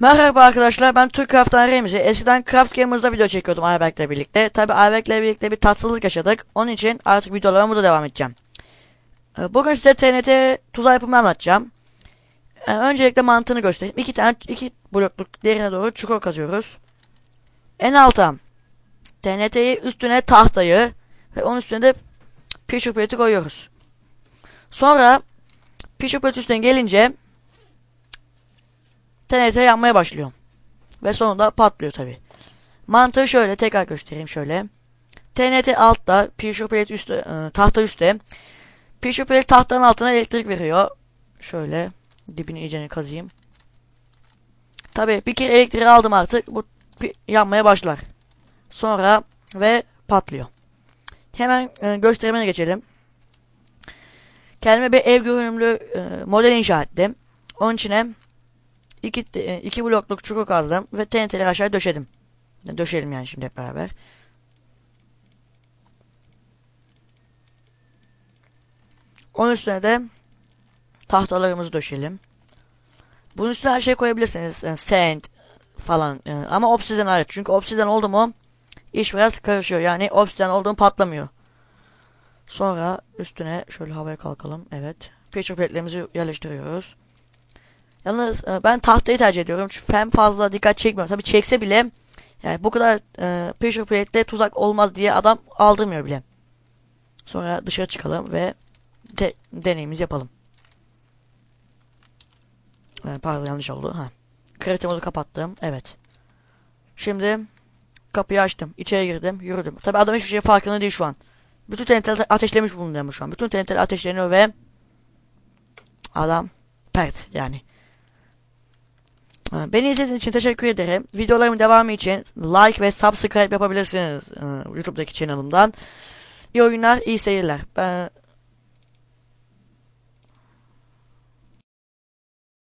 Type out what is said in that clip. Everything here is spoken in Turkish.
Merhaba arkadaşlar ben Türk Craft'tan Remzi. Eskiden Craft Gamers'da video çekiyordum Ayberk'le birlikte. Tabi Ayberk'le birlikte bir tatsızlık yaşadık. Onun için artık videolarıma burada devam edeceğim. Ee, Bugün size TNT tuzağı yapımını anlatacağım. Ee, Öncelikle mantığını göstereyim. İki tane iki blokluk derine doğru çukur kazıyoruz. En alta TNT'yi üstüne tahtayı ve onun üstüne de pressure plate'i koyuyoruz. Sonra pressure plate üstüne gelince TNT yanmaya başlıyor. Ve sonunda patlıyor tabi. Mantığı şöyle tekrar göstereyim şöyle. TNT altta, pressure plate üstte, e, tahta üstte. Pressure plate tahtanın altına elektrik veriyor. Şöyle dibini iyicene kazıyım. Tabi bir kere elektriği aldım artık bu yanmaya başlar. Sonra ve patlıyor. Hemen e, göstermene geçelim. Kendime bir ev görünümlü e, model inşa ettim. Onun içine iki, e, iki blokluk çukur kazdım ve TNT'leri aşağıya döşedim. Döşelim yani şimdi hep beraber. Onun üstüne de tahtalarımızı döşeyelim. Bunun üstüne her şey koyabilirsiniz. Yani sand falan. e, ama obsidian hariç. Çünkü obsidian oldu mu iş biraz karışıyor. Yani obsidian olduğum patlamıyor. Sonra üstüne şöyle havaya kalkalım. Evet. Pressure plate'lerimizi yerleştiriyoruz. Yalnız e, ben tahtayı tercih ediyorum. Çünkü hem fazla dikkat çekmiyor. Tabi çekse bile yani bu kadar e, pressure plate'de tuzak olmaz diye adam aldırmıyor bile. Sonra dışarı çıkalım ve de, deneyimizi yapalım. E, pardon yanlış oldu. Ha. Kredi modu kapattım. Evet. Şimdi kapıyı açtım. İçeri girdim. Yürüdüm. Tabi adam hiçbir şey farkında değil şu an. Bütün TNT'leri ateşlemiş bulunuyor şu an. Bütün TNT'ler ateşleniyor ve adam pert yani. Beni izlediğiniz için teşekkür ederim. Videolarımın devamı için like ve subscribe yapabilirsiniz YouTube'daki kanalımdan. İyi oyunlar, iyi seyirler. Ben